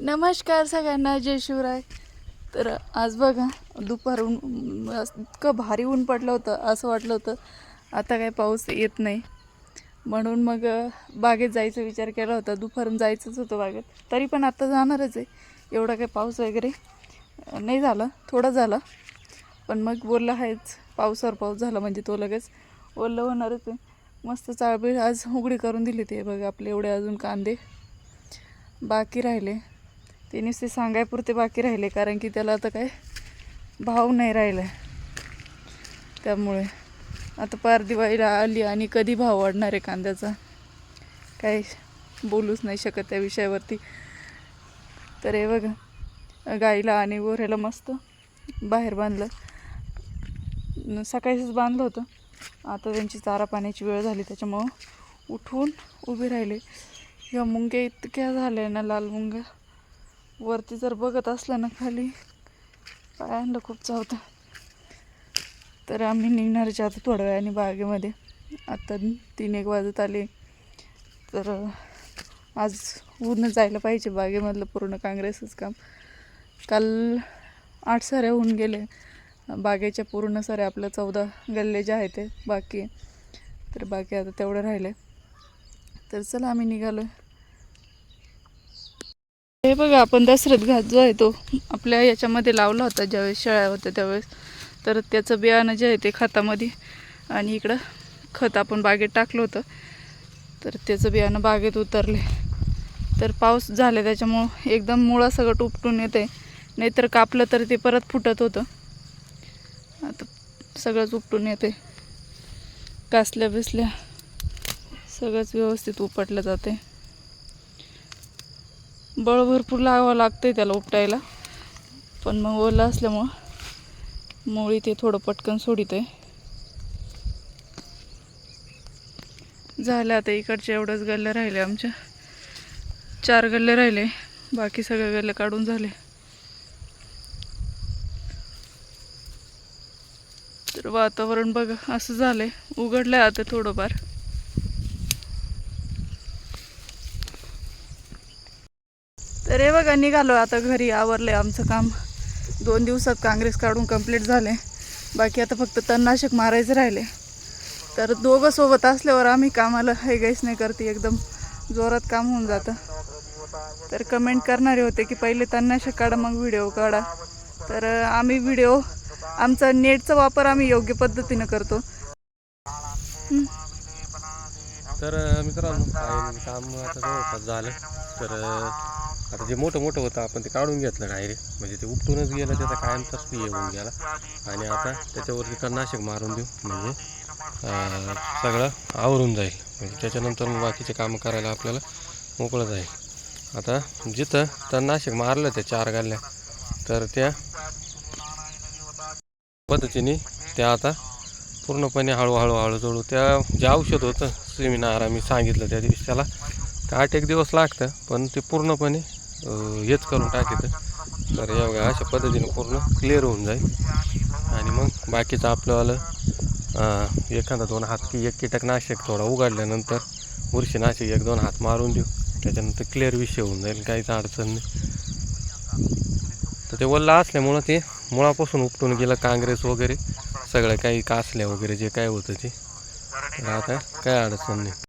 नमस्कार सगळ्यांना जय शिवराय. तर आज बघा दुपारून ऊन इतकं भारी ऊन पडलं होतं असं वाटलं होतं. आता काय पाऊस येत नाही. म्हणून मग बागेत जायचा विचार केला होता. दुपारून जायचंच होतं बागेत. तरी पण आता जाणारच आहे. एवढा काही पाऊस वगैरे नाही झाला. थोडा झाला. पण मग बोलला आहेच पावसावर पाऊस झाला म्हणजे तो लगेच. ओलं होणारच आहे. मस्त चाळबीळ आज उघडी करून दिली ते बघा आपले एवढे अजून कांदे बाकी राहिले. ते नुसते सांगायपुरते बाकी राहिले कारण की त्याला आता काय भाव नाही राहिला. त्यामुळे आता पार दिवाळीला आली आणि कधी भाव वाढणार आहे कांद्याचा? काही बोलूच नाही शकत त्या विषयावरती. तर हे बघा गाईला आणि गोऱ्याला मस्त बाहेर बांधलं. न- सकाळीच बांधलं होतं. आता त्यांची चारा पाण्याची वेळ झाली त्याच्यामुळं उठून उभे राहिले. ह्या मुंग्या इतक्या झाल्या ना लाल मुंग्या. वरती जर बघत असलं ना खाली पायांना खूप चावतं. तर आम्ही निघणारच्या आता थोड्या वेळाने बागेमध्ये. आता तीन एक वाजत आले. तर आज ऊन जायला पाहिजे बागेमधलं पूर्ण काँग्रेसच काम. काल आठ साऱ्या होऊन गेले. बागेच्या पूर्ण साऱ्या आपल्या चौदा गल्ले जे आहेत ते बाकी तर बाकी आता तेवढं राहिले तर चला आम्ही निघालो हे बघा आपण दसरथ घात जो आहे तो आपल्या याच्यामध्ये लावला होता ज्यावेळेस शेळ्या होत्या त्यावेळेस. तर त्याचं बियाणं जे आहे ते खतामध्ये आणि इकडं खत आपण बागेत टाकलं होतं. तर त्याचं बियाणं बागेत उतरले. तर पाऊस झाला त्याच्यामुळं एकदम मुळा सगळं उपटून येते नाहीतर कापलं तर ते परत फुटत होतं. आता सगळंच उपटून येते कासल्या बिसल्या सगळंच व्यवस्थित उपटलं जाते बळ भरपूर लावावं लागतंय त्याला उपटायला. पण मग ओलं असल्यामुळं मुळी ते थोडं पटकन सोडित आहे झालं आता इकडचे एवढंच गल्ले राहिले आमच्या. चार गल्ले राहिले. बाकी सगळे गल्ले काढून झाले. तर वातावरण बघा असं झालंय. उघडलंय आता थोडंफार. तर हे बघा निघालो आता घरी आवरलं आहे आमचं काम. दोन दिवसात काँग्रेस काढून कंप्लीट झाले. बाकी आता फक्त तणनाशक मारायचं राहिले. तर दोघं सोबत असल्यावर आम्ही कामाला हे गैस नाही करते एकदम जोरात काम होऊन जातं. तर कमेंट करणारे होते की पहिले तणनाशक काढा मग व्हिडिओ काढा. तर आम्ही व्हिडिओ आमचा नेटचा वापर आम्ही योग्य पद्धतीनं करतो. तर मित्रांनो काम आता जवळपास झालं. तर आता जे मोठं मोठं होतं आपण ते काढून घेतलं डायरेक्ट म्हणजे ते उपटूनच गेलं त्याचा कायमचाच पी येऊन गेला. आणि आता त्याच्यावरती तणनाशक मारून देऊ. म्हणजे सगळं आवरून जाईल. म्हणजे त्याच्यानंतर मग बाकीचे कामं करायला आपल्याला मोकळं जाईल. आता जिथं तणनाशक मारलं त्या चार गाल्ल्या तर त्या पद्धतीने त्या आता पूर्णपणे हळूहळू हळूहळू त्या जे औषध होतं सेमिनार आम्ही सांगितलं त्या दिवशी त्याला ते आठ एक दिवस लागतं पण ते पूर्णपणे हेच करून टाकीतं तर या बघा अशा पद्धतीने पूर्ण क्लिअर होऊन जाईल. आणि मग बाकीचं आपलंवालं एखादा दोन हात की एक कीटकनाशक थोडा उघडल्यानंतर बुरशीनाशक एक दोन हात मारून देऊ. त्याच्यानंतर क्लिअर विषय होऊन जाईल काहीच अडचण नाही. तर ते वल्ला असल्यामुळं ते मुळापासून उपटून गेलं काँग्रेस वगैरे. सगळं काही कासल्या वगैरे जे काय होतं ते. आता काय अडचण नाही.